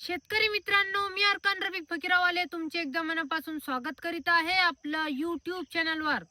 शेतकरी मित्रांनो मी अर्कान रफिक फकीरावाले तुमचे एकदा मनापासून स्वागत करीत आहे आपलं युट्यूब चॅनलवर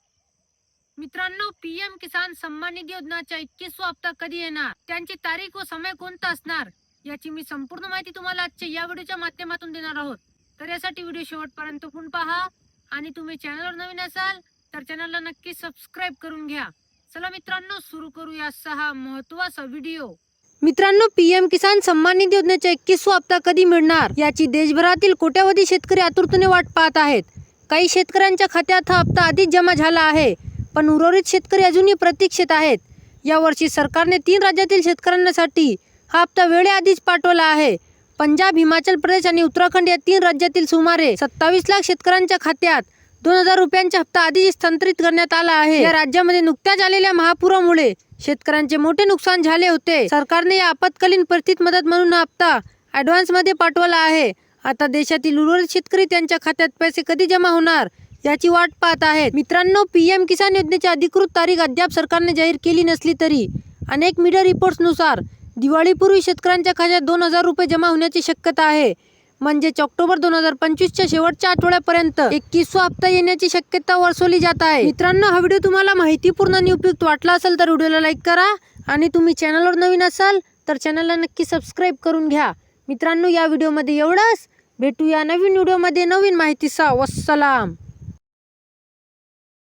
मित्रांनो पीएम किसान सन्मान निधी योजनाच्या एकवीसवा हप्ता कधी येणार? त्यांची तारीख व समय कोणता असणार? याची मी संपूर्ण माहिती तुम्हाला आजच्या या व्हिडिओच्या माध्यमातून देणार आहोत. तर यासाठी व्हिडिओ शेवटपर्यंत पण पहा. आणि तुम्ही चॅनलवर नवीन असाल तर चॅनलला नक्की सबस्क्राईब करून घ्या. चला मित्रांनो सुरू करूया सहा महत्त्वाचा व्हिडिओ. मित्रांनो पीएम किसान सन्मान निधी योजनेचा एकवीसवा हप्ता कधी मिळणार? याची देशभरातील कोट्यावधी शेतकरी आतुरतेने वाट पाहत आहेत. काही शेतकऱ्यांच्या खात्यात हा हप्ता आधीच जमा झाला आहे पण उर्वरित शेतकरी अजूनही प्रतीक्षेत आहेत. यावर्षी सरकारने तीन राज्यातील शेतकऱ्यांसाठी हा हप्ता वेळेआधीच पाठवला आहे. पंजाब हिमाचल प्रदेश आणि उत्तराखंड या तीन राज्यातील सुमारे सत्तावीस लाख शेतकऱ्यांच्या खात्यात दोन हजार रुपयांचा हप्ता आधीच हस्तांतरित करण्यात आला आहे. या राज्यामध्ये नुकत्याच आलेल्या महापुरामुळे शेतकऱ्यांचे मोठे नुकसान झाले होते. सरकारने या आपत्कालीन परिस्थितीत मदत म्हणून हा हप्ता ऍडव्हान्समध्ये पाठवला आहे. आता देशातील उर्वरित शेतकरी त्यांच्या खात्यात पैसे कधी जमा होणार याची वाट पाहत आहेत. मित्रांनो पीएम किसान योजनेची अधिकृत तारीख अद्याप सरकारने जाहीर केली नसली तरी अनेक मीडिया रिपोर्ट्सनुसार दिवाळीपूर्वी शेतकऱ्यांच्या खात्यात दोन हजार रुपये जमा होण्याची शक्यता आहे. म्हणजेच ऑक्टोबर दोन हजार पंचवीसच्या शेवटच्या आठवड्यापर्यंत एकवीसवा हप्ता येण्याची शक्यता वर्सवली जात आहे. मित्रांनो हा व्हिडिओ तुम्हाला माहितीपूर्ण आणि उपयुक्त वाटला असेल तर व्हिडिओला लाईक करा आणि तुम्ही चॅनलवर नवीन असाल तर चॅनलला नक्की सबस्क्राईब करून घ्या. मित्रांनो या व्हिडिओमध्ये एवढंच. भेटूया नवीन व्हिडिओमध्ये नवीन माहितीचा वसलाम